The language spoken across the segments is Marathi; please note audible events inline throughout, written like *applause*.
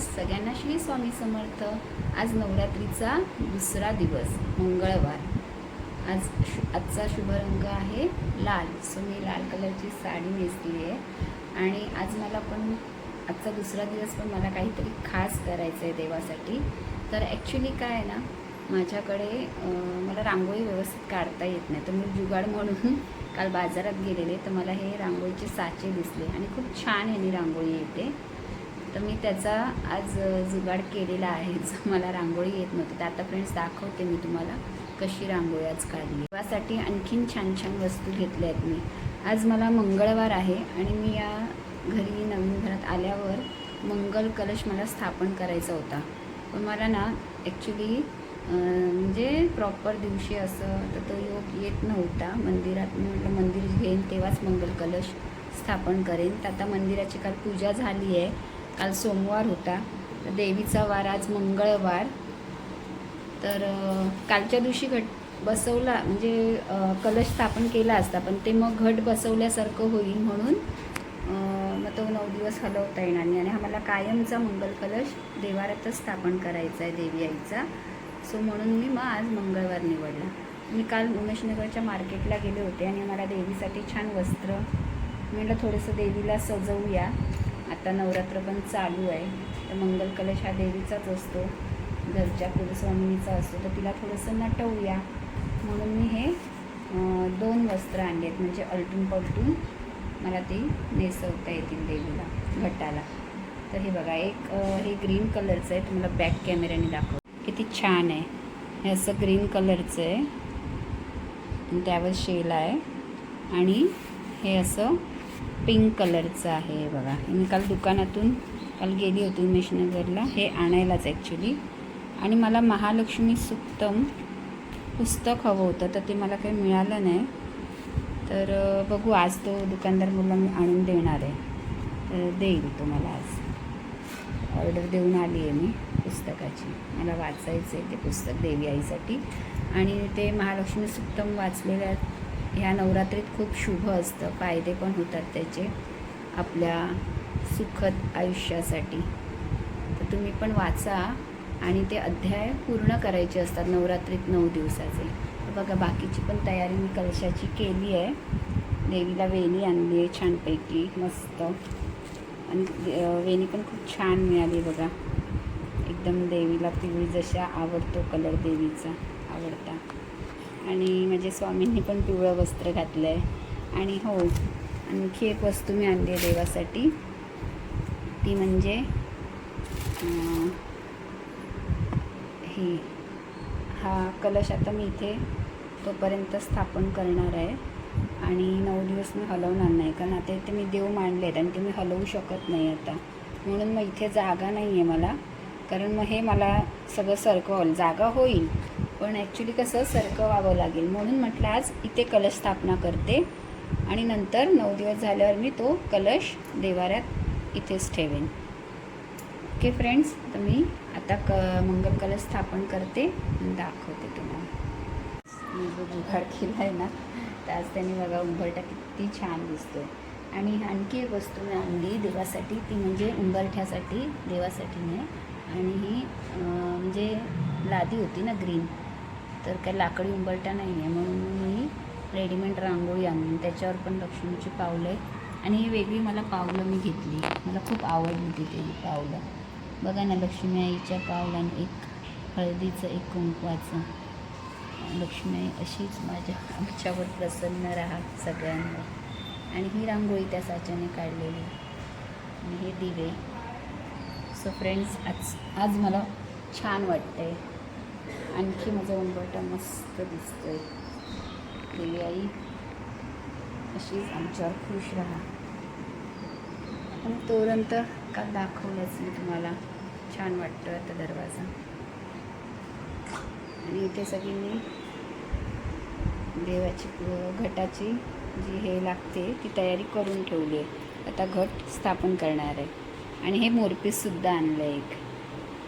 सगळ्यांना श्री स्वामी समर्थ. आज नवरात्रीचा दुसरा दिवस मंगळवार. आज शु आजचा शुभ रंग आहे लाल. सो मी लाल कलरची साडी नेसली आहे. आणि आज मला पण आजचा दुसरा दिवस पण मला काहीतरी खास करायचं आहे देवासाठी. तर ॲक्च्युली काय आहे ना माझ्याकडे मला रांगोळी व्यवस्थित काढता येत नाही. तर मी जुगाड म्हणून *laughs* काल बाजारात गेलेले. तर मला हे रांगोळीचे साचे दिसले. आणि खूप छान ह्यानी रांगोळी येते. तर मी त्याचा आज जुगाड केलेला आहे. *laughs* मला रांगोळी येत नव्हती. तर आता फ्रेंड्स दाखवते मी तुम्हाला कशी रांगोळी आज काढली देवासाठी आणखीन छान छान वस्तू घेतल्या आहेत मी. आज मला मंगळवार आहे आणि मी या घरी नवीन घरात आल्यावर मंगल कलश मला स्थापन करायचा होता. पण मला ना ॲक्च्युली म्हणजे प्रॉपर दिवशी असं तर तो योग येत नव्हता. मंदिरात मी म्हटलं मंदिर घेईन तेव्हाच मंगल कलश स्थापन करेन. तर आता मंदिराची काल पूजा झाली आहे. काल सोमवार होता. तर देवीचा वार आज मंगळवार. तर कालच्या दिवशी घट बसवला म्हणजे कलश स्थापन केला असता पण ते मग घट बसवल्यासारखं होईल म्हणून मग तो नऊ दिवस हलवता येणार नाही. आणि हा मला कायमचा मंगल कलश देवारातच स्थापन करायचा आहे देवी आईचा. सो म्हणून मी मग आज मंगळवार निवडला. मी काल उमेशनगरच्या मार्केटला गेले होते आणि मला देवीसाठी छान वस्त्र म्हटलं थोडंसं देवीला सजवूया. आता नवरात्र पण चालू आहे. तर मंगल कलश हा देवीचाच असतो. घरच्या कुलस्वामिनीचा असतो. तर तिला थोडंसं नटवूया. म्हणून मी हे दोन वस्त्र आणले आहेत म्हणजे अलटून पलटून मला ते नेसवता येतील देवीला घटाला. तर हे बघा एक हे ग्रीन कलरचं आहे. तुम्हाला बॅक कॅमेऱ्याने दाखव किती छान आहे. हे असं ग्रीन कलरचं आहे. त्यावर शेल आहे. आणि हे असं पिंक कलरचं आहे बघा. मी काल दुकानातून काल गेली होती उमेशनगरला. हे आणायलाच ॲक्च्युली आणि मला महालक्ष्मी सुक्तम पुस्तक हवं होतं तर ते मला काही मिळालं नाही. तर बघू आज तो दुकानदार मला मी आणून देणार आहे. तर देईल तो मला आज. ऑर्डर देऊन आली आहे मी पुस्तकाची. मला वाचायचं आहे ते पुस्तक देवी आईसाठी. आणि ते महालक्ष्मी सुक्तम वाचलेल्या ह्या नवरात्रीत खूप शुभ असतं. फायदे पण होतात त्याचे. आपल्या सुखद आयुष्यासाठी. तर तुम्ही पण वाचा आणि ते अध्याय पूर्ण करायचे असतात नवरात्रीत नऊ दिवसाचे. तर बघा बाकीची पण तयारी मी कलशाची केली आहे. देवीला वेणी आणली आहे छानपैकी मस्त. आणि वेणी पण खूप छान मिळाली बघा. एकदम देवीला पिवळी जशा आवडतो कलर देवीचा. आणि माझ्या स्वामींनी पण पिवळं वस्त्र घातलं आहे आणि हो आणखी एक वस्तू मी आणली आहे देवासाठी. ती म्हणजे ही हा कलश आता मी इथे तोपर्यंत स्थापन करणार आहे. आणि नऊ दिवस मी हलवणार नाही कारण आता इथे मी देव मांडले आहेत आणि ते मी हलवू शकत नाही आता. म्हणून मग इथे जागा नाही आहे मला कारण मग हे मला सगळं सरकवलं जागा होईल. पण ॲक्च्युली कसं सरकवावं लागेल. म्हणून म्हटलं आज इथे कलश स्थापना करते आणि नंतर नऊ दिवस झाल्यावर मी तो कलश देवाऱ्यात इथेच ठेवेन. ओके फ्रेंड्स तर मी आता क मंगल कलश स्थापन करते आणि दाखवते तुम्हाला. मी जो जुगाड केला आहे ना तर आज त्यांनी बघा उंबरठा किती छान दिसतो आणि आणखी एक वस्तू मी आणली देवासाठी ती म्हणजे उंबरठ्यासाठी देवासाठी नाही आणि ही म्हणजे लादी होती ना ग्रीन. तर काय लाकडी उंबरटा नाही आहे म्हणून मी रेडीमेड रांगोळी आणली. त्याच्यावर पण लक्ष्मीची पावलं आणि ही वेगळी मला पावलं मी घेतली. मला खूप आवडली तिथे ही पावलं. बघा ना लक्ष्मी आईच्या पावलाने एक हळदीचं एक कुंकवाचं. लक्ष्मी आई अशीच माझ्या आमच्यावर प्रसन्न राहा सगळ्यांवर. आणि ही रांगोळी त्या साच्याने काढलेली. आणि हे दिवे. सो फ्रेंड्स आज आज मला छान वाटतं आहे आणखी माझा उंबरटा मस्त दिसतोय. देवी आई. अशीच आमच्यावर खुश राहा. पण तोरण तर काल दाखवलंच मी तुम्हाला. छान वाटतं आता दरवाजा. आणि इथे सगळी देवाची घटाची जी हे लागते ती तयारी करून ठेवली आहे. आता घट स्थापन करणार आहे. आणि हे मोरपीससुद्धा आणलं आहे एक.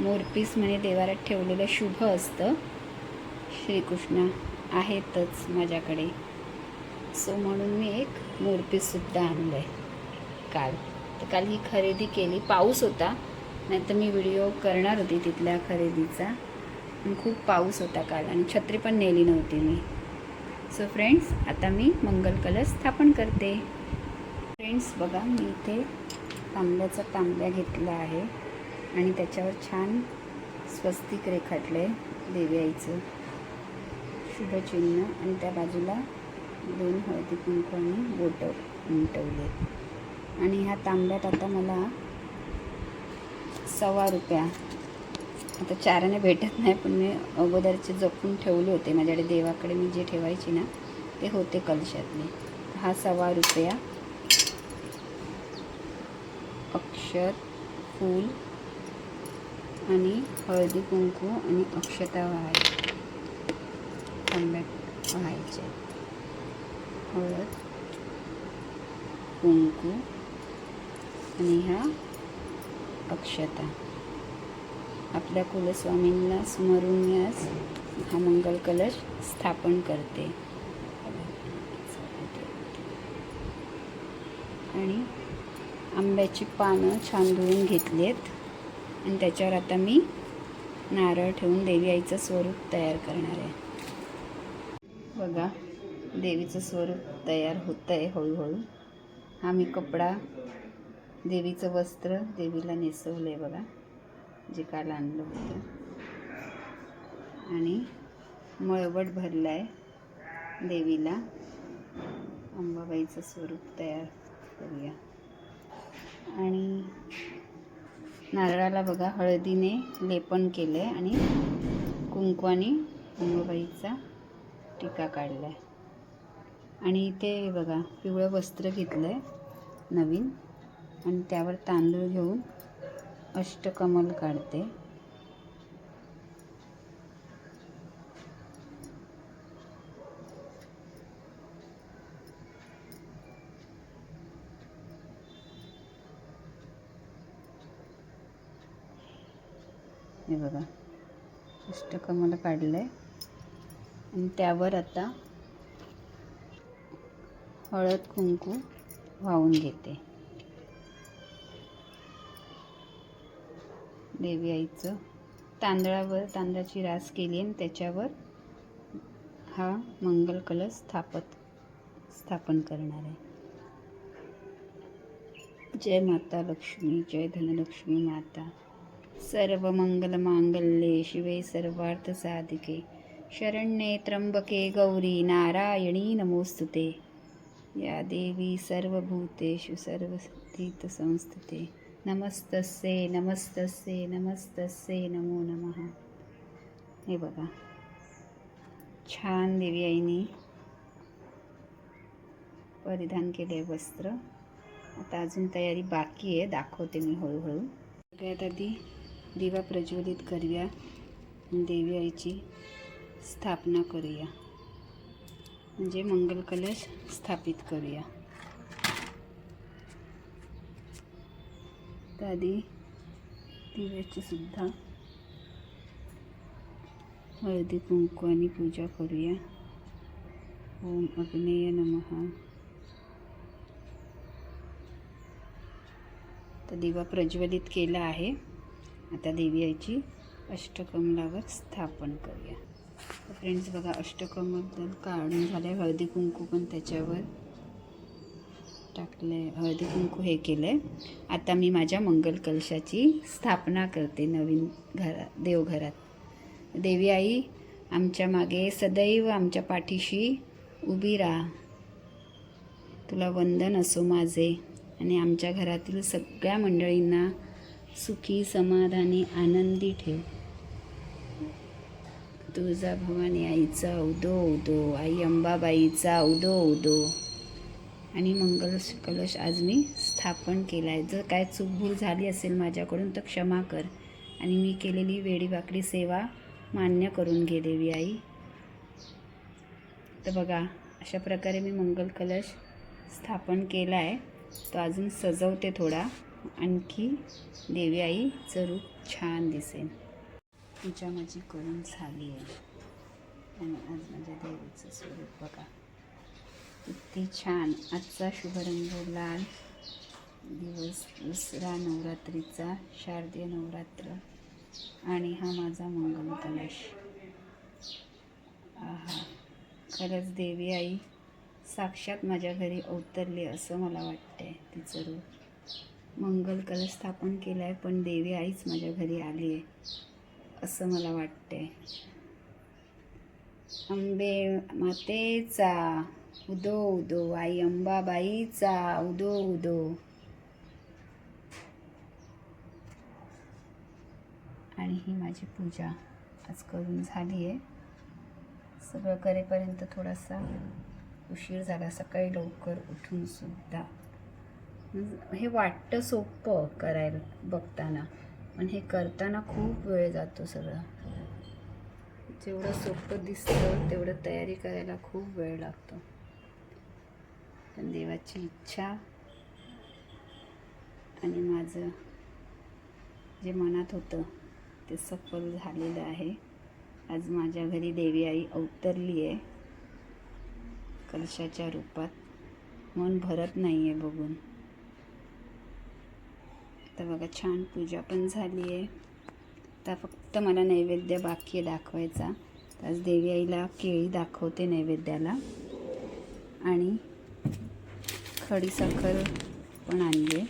मोरपीस म्हणजे देवाऱ्यात ठेवलेलं शुभ असतं. श्रीकृष्ण आहेतच माझ्याकडे. सो म्हणून मी एक मोरपीससुद्धा आणलं आहे काल. तर काल ही खरेदी केली. पाऊस होता. नाही तर मी व्हिडिओ करणार होती तिथल्या खरेदीचा. पण खूप पाऊस होता काल आणि छत्री पण नेली नव्हती मी. सो फ्रेंड्स आता मी मंगल कलश स्थापन करते. फ्रेंड्स बघा मी इथे तांब्याचा तांब्या घेतला आहे. आणि त्याच्यावर छान स्वस्तिक रेखाटलं आहे देवी आईचं. शुभचिन्ह आणि त्या बाजूला दोन हळदी कुंकू आणि बोटं उमटवले. आणि ह्या तांब्यात आता मला सव्वा रुपया. आता चाराने भेटत नाही पण मी अगोदरचे जपून ठेवले होते. माझ्याकडे देवाकडे मी जे ठेवायची ना ते होते कलशातले. हा सव्वा रुपया. अक्षर फूल आणि हळदी कुंकू आणि अक्षता वाहाय आंब्यात व्हायचे. हळद कुंकू आणि ह्या अक्षता. आपल्या कुलस्वामींना स्मरूनच हा मंगल कलश स्थापन करते. आणि आंब्याची पानं छान धुवून घेतली आहेत आणि त्याच्यावर आता मी नारळ ठेवून देवी आईचं स्वरूप तयार करणार आहे. बघा देवीचं स्वरूप तयार होतं आहे हळूहळू. हा मी कपडा देवीचं वस्त्र देवीला नेसवलं आहे बघा जे काल आणलं होतं. आणि मळवट भरलं आहे देवीला. अंबाबाईचं स्वरूप तयार करूया. आणि नारळाला बघा हळदीने लेपन केलं आहे आणि कुंकवाने अंबाबाईचा टीका काढला आहे आणि इथे बघा पिवळं वस्त्र घेतलं आहे नवीन. आणि त्यावर तांदूळ घेऊन अष्टकमल काढते. हे बघा. अष्टकमल काढलं आहे आणि त्यावर आता हळद कुंकू वाहून घेते. देवी आईचं तांदळावर तांदळाची रास केली आणि त्याच्यावर हा मंगल कलश स्थापत स्थापन करणार आहे. जय माता लक्ष्मी जय धनलक्ष्मी माता. सर्व मंगल मांगल्ये शिवे सर्वार्थ साधिके शरण्ये त्र्यंबके गौरी नारायणी नमोस्तुते या देवी सर्वभूतेषु सर्वस्थित संस्थिते नमस्तस्ये नमस्तस्ये नमस्तस्ये नमो नमः. हे बघा. छान देवी आईनी परिधान केले वस्त्र. आता अजून तयारी बाकी आहे दाखवते मी हळूहळू. सगळ्यात आधी दिवा प्रज्वलित करूया. देवी आईची स्थापना करूया. म्हणजे मंगल कलश स्थापित करूया. तर आधी दिव्याची सुद्धा हळदी कुंकू आणि पूजा करूया. ओम अग्नेय नमः. तर दिवा प्रज्वलित केला आहे. आता देवी आईची अष्टकमलावर स्थापन करूया. तर फ्रेंड्स बघा अष्टकमल काढून झाले हळदी कुंकू पण त्याच्यावर टाकले हळदी कुंकू हे केलं आहे आता मी माझ्या मंगल कलशाची स्थापना करते नवीन घरात देवघरात. देवी आई आमच्या मागे सदैव आमच्या पाठीशी उभी राहा. तुला वंदन असो माझे आणि आमच्या घरातील सगळ्या मंडळींना सुखी समाधानी आनंदी ठेव. तुळजा भवानी आईचा उदो उदो आई अंबाबाईचा उदो उदो. आणि मंगल कलश आज मी स्थापन केला आहे जर काय चुकभूल झाली असेल माझ्याकडून तर क्षमा कर. आणि मी केलेली वेडीवाकडी सेवा मान्य करून घे देवी आई. तर बघा अशा प्रकारे मी मंगल कलश स्थापन केला आहे तो अजून सजवते थोडा. आणखी देवी आईचं रूप छान दिसेल पूजा माझी करून झाली आहे. आणि आज माझ्या देवीचं स्वरूप बघा. किती छान. आजचा शुभरंग लाल. दिवस दुसरा नवरात्रीचा शारदीय नवरात्र. आणि हा माझा मंगल कलश आहा. खरंच देवी आई साक्षात माझ्या घरी अवतरली असं मला वाटतंय. तिचं रूप मंगल कलश स्थापन केलं आहे पण देवी आईच माझ्या घरी आली आहे असं मला वाटतंय. अंबे मातेचा उदो उदो. आई अंबाबाईचा उदो उदो. आणि ही माझी पूजा आज करून झाली आहे. सगळं करेपर्यंत थोडासा उशीर झाला सकाळी लवकर उठून सुद्धा. हे वाटतं सोपं करायला बघताना. पण हे करताना खूप वेळ जातो सगळं. जेवढं सोपं दिसतं तेवढं तयारी करायला खूप वेळ लागतो. पण देवाची इच्छा आणि माझं जे मनात होतं ते सफल झालेलं आहे. आज माझ्या घरी देवी आई अवतरली आहे कलशाच्या रूपात. मन भरत नाही आहे बघून. आता बघा छान पूजा पण झाली आहे. आता फक्त मला नैवेद्य बाकी आहे दाखवायचा. तर आज देवी आईला केळी दाखवते नैवेद्याला. आणि खडीसाखर पण आणली आहे.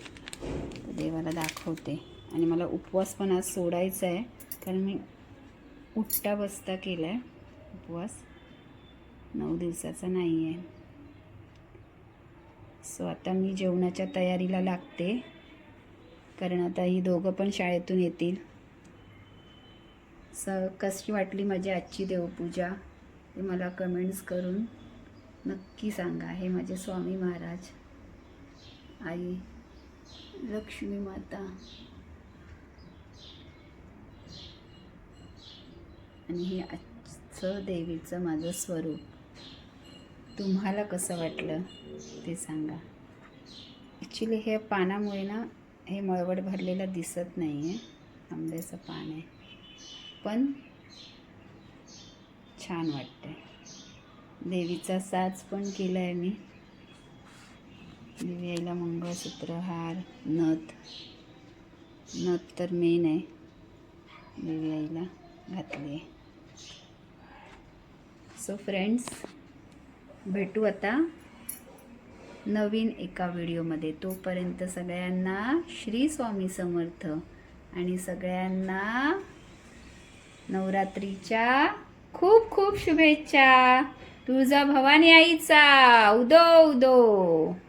देवाला दाखवते. आणि मला उपवास पण आज सोडायचा आहे. कारण मी उठता बसता केला आहे उपवास. नऊ दिवसाचा नाही आहे सो आता मी जेवणाच्या तयारीला लागते. कारण आता ही दोघं पण शाळेतून येतील. स कशी वाटली माझी आजची देवपूजा? ते मला कमेंट्स करून नक्की सांगा हे माझे स्वामी महाराज. आई लक्ष्मी माता. आणि हे आजचं देवीचं माझं स्वरूप. तुम्हाला कसं वाटलं ते सांगा. ॲक्च्युली हे पानामुळे ना हे मळवट भरलेलं दिसत नाही आहे आंब्याचं पान आहे. पण छान वाटतंय. देवीचा साज पण केला आहे मी. देवी आईला मंगळसूत्र हार नथ. नथ तर मेन आहे. देवी आईला घातली आहे. सो फ्रेंड्स भेटू आता. नवीन एका व्हिडिओमध्ये. तोपर्यंत सगळ्यांना श्री स्वामी समर्थ आणि सगळ्यांना नवरात्रीच्या खूप खूप शुभेच्छा. तुळजा भवानी आईचा. उदो उदो.